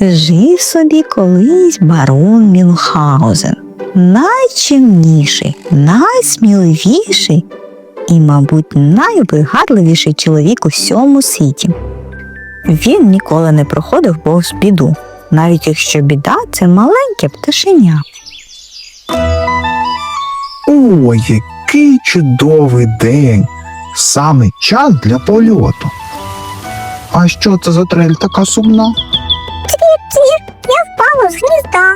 Жив собі колись барон Мюнхгаузен, найчимніший, найсміливіший і, мабуть, найвигадливіший чоловік у всьому світі. Він ніколи не проходив повз біду, навіть якщо біда це маленьке пташеня. Ой, який чудовий день! Саме час для польоту. А що це за трель така сумна? Впало з гнізда.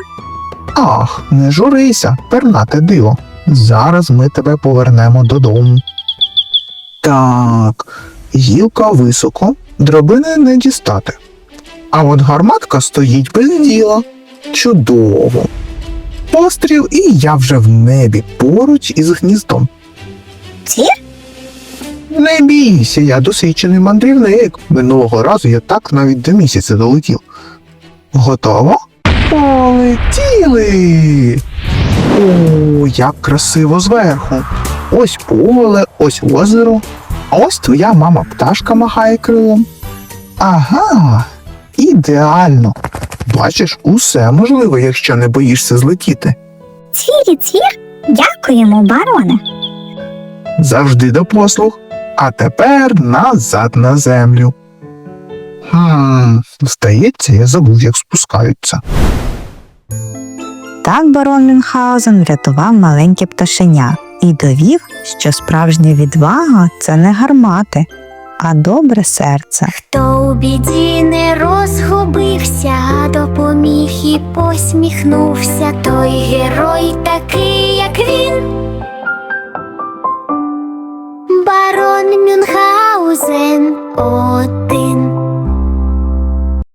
Ах, не журися, пернате диво. Зараз ми тебе повернемо додому. Так, гілка високо, дробини не дістати. А от гарматка стоїть без діла. Чудово. Постріл, і я вже в небі поруч із гніздом. Цір? Не бійся, я досвідчений мандрівник. Минулого разу я так навіть до місяця долетів. Готово? Полетіли! О, як красиво зверху. Ось поле, ось озеро, а ось твоя мама пташка махає крилом. Ага, ідеально. Бачиш, усе можливо, якщо не боїшся злетіти. Цірі, цір? Дякуємо, бароне. Завжди до послуг. А тепер назад на землю. Хм, здається, я забув, як спускаються. Так барон Мюнхгаузен врятував маленьке пташеня і довів, що справжня відвага це не гармати, а добре серце. Хто у біді не розгубився, а допоміг і посміхнувся, той герой такий, Барон Мюнхгаузен, о ти